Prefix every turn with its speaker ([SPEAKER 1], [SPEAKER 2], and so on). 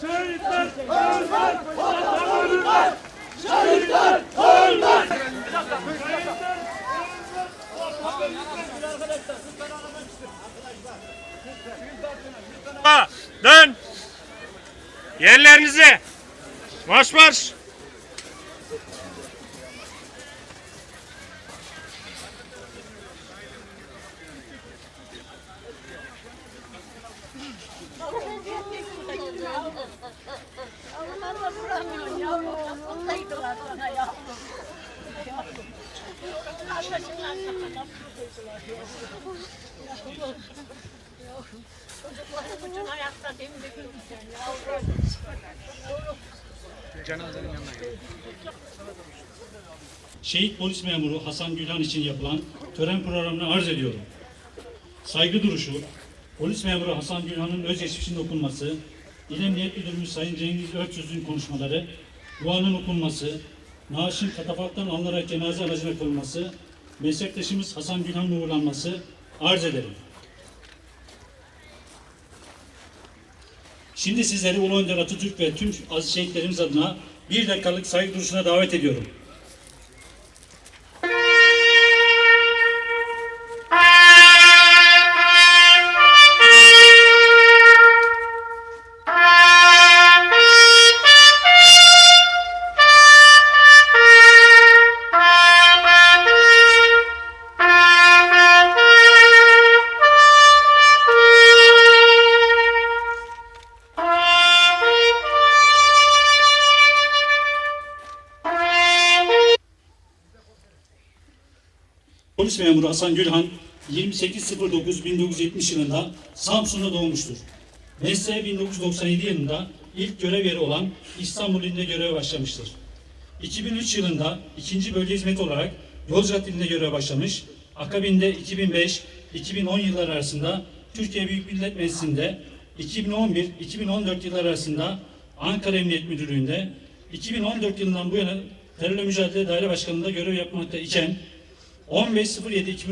[SPEAKER 1] Şehitler ölmez! Şehitler ölmez!
[SPEAKER 2] Dön. Yerlerinize. Marş marş.
[SPEAKER 3] Çocukları bütün ayakta dimdik yavrum.
[SPEAKER 4] Şehit polis memuru Hasan Gülhan için yapılan tören programını arz ediyorum. Saygı duruşu, polis memuru Hasan Gülhan'ın özgeçmişinin okunması, İl Emniyet Müdürümüz Sayın Cengiz Örçöz'ün konuşmaları, duanın okunması, naaşın katafalktan alınarak cenaze aracına konulması, meslektaşımız Hasan Gülhan'ın uğurlanması arz ederim. Şimdi sizleri Ulu Önder Atatürk ve tüm aziz şehitlerimiz adına bir dakikalık saygı duruşuna davet ediyorum. Polis memuru Hasan Gülhan 28.09.1970 yılında Samsun'da doğmuştur. Mesleğe 1997 yılında ilk görev yeri olan İstanbul ilinde göreve başlamıştır. 2003 yılında ikinci bölge hizmeti olarak Yozgat ilinde göreve başlamış. Akabinde 2005-2010 yılları arasında Türkiye Büyük Millet Meclisi'nde 2011-2014 yılları arasında Ankara Emniyet Müdürlüğü'nde 2014 yılından bu yana Terörle Mücadele Daire Başkanlığı'nda görev yapmakta iken 15.07.2010